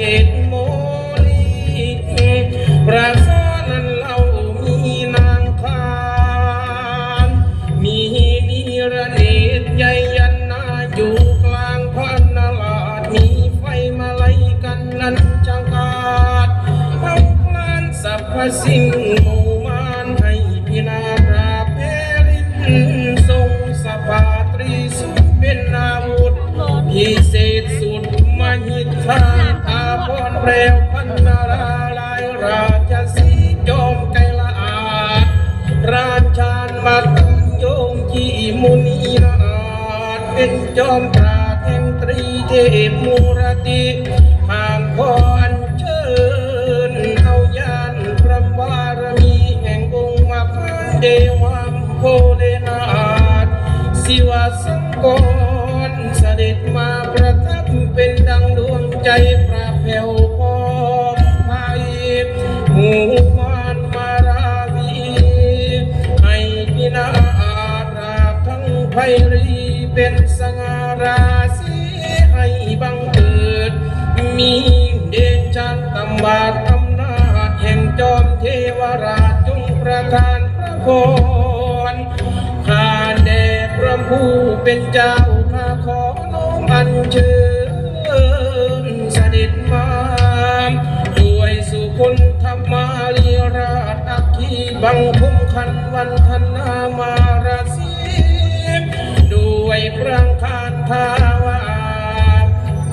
เกตโมลีประสานั้นเรามีนางคานมีนิรเนตใหญ่ยันนาอยู่กลางพันนาลาดมีไฟมาไล่กันนั้นจังกาดเอาพลานสรรพสิ่ง พรเปลวพันนาราลายราชสีจอมไกลาอาราชานมาตุโยงจีมุนีนาอาจเป็นจอมปราดแห่งตรีเทพมูรติห่างคอนเชิญเอายานพระบารมีแห่งองค์มาพันเดวัมโพเลนาอาจสิวาสังกร เสด็จมาประทับเป็นดังดวงใจพระแผ่วพองไพหมู่มานมาราวีให้พินาราทั้งไพรีเป็นสง่าราศีให้บังเกิด มีเดชะตำบาดอำนาจแห่งจอมเทวราชจงประทานพระพรข้าแด่พระผู้เป็นเจ้า วันเชิญเสด็จมาด้วยสุคนธรรมาลีราชอัคคีบังคุมคันวันธนามาราศีด้วยพระคานทาวา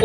โอ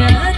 นา